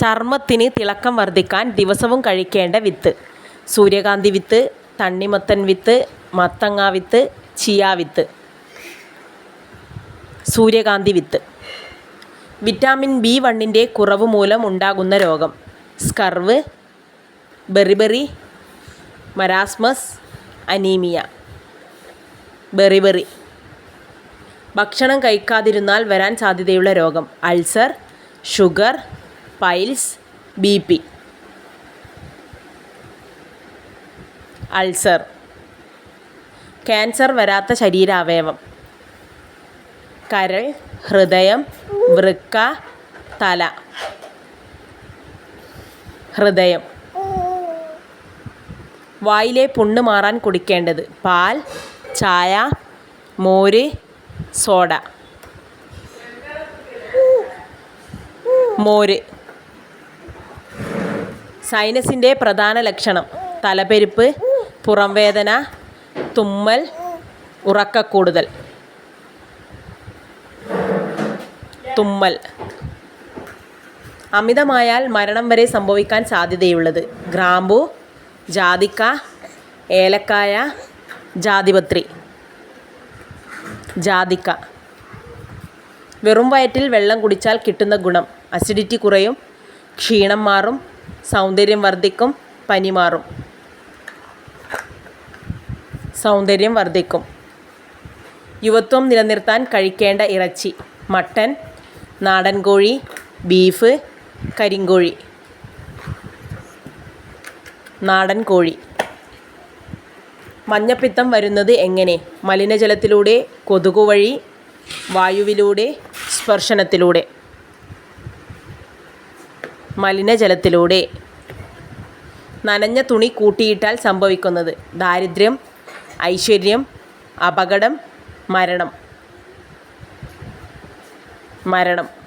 ചർമ്മത്തിന് തിളക്കം വർദ്ധിക്കാൻ ദിവസവും കഴിക്കേണ്ട വിത്ത്. സൂര്യകാന്തി വിത്ത് തണ്ണിമത്തൻ വിത്ത് മത്തങ്ങ വിത്ത് ചിയ വിത്ത്. സൂര്യകാന്തി വിത്ത്. വിറ്റാമിൻ ബി വണ്ണിന്റെ കുറവ് മൂലം ഉണ്ടാകുന്ന രോഗം. Scurvy beriberi marasmus anaemia. Beriberi. ഭക്ഷണം കഴിക്കാതിരുന്നാൽ വരാൻ സാധ്യതയുള്ള രോഗം. Ulcer sugar piles B P. Ulcer. Cancer വരാത്ത ശരീരാവയവം. കരൾ ഹൃദയം വൃക്ക തല. ഹൃദയം. വായിലെ പുണ്ണ് മാറാൻ കുടിക്കേണ്ടത് പാൽ ചായ മോര് സോഡ. മോര്. സൈനസിന്റെ പ്രധാന ലക്ഷണം. തലപ്പെരുപ്പ് പുറംവേദന തുമ്മൽ ഉറക്കക്കൂടുതൽ. തുമ്മൽ. അമിതമായാൽ മരണം വരെ സംഭവിക്കാൻ സാധ്യതയുള്ളത്. ഗ്രാമ്പു ജാതിക്ക ഏലക്കായ ജാതിപത്രി. ജാതിക്ക. വെറും വയറ്റിൽ വെള്ളം കുടിച്ചാൽ കിട്ടുന്ന ഗുണം. അസിഡിറ്റി കുറയും ക്ഷീണം മാറും സൗന്ദര്യം വർദ്ധിക്കും പനി മാറും. സൗന്ദര്യം വർദ്ധിക്കും. യുവത്വം നിലനിർത്താൻ കഴിക്കേണ്ട ഇറച്ചി മട്ടൻ നാടൻ കോഴി ബീഫ് കരിങ്കോഴി. നാടൻ കോഴി. മഞ്ഞപ്പിത്തം വരുന്നത് എങ്ങനെ? മലിനജലത്തിലൂടെ കൊതുകു വഴി വായുവിലൂടെ സ്പർശനത്തിലൂടെ. മലിനജലത്തിലൂടെ. നനഞ്ഞ തുണി കൂട്ടിയിട്ടാൽ സംഭവിക്കുന്നത്. ദാരിദ്ര്യം ഐശ്വര്യം അപകടം മരണം. മരണം.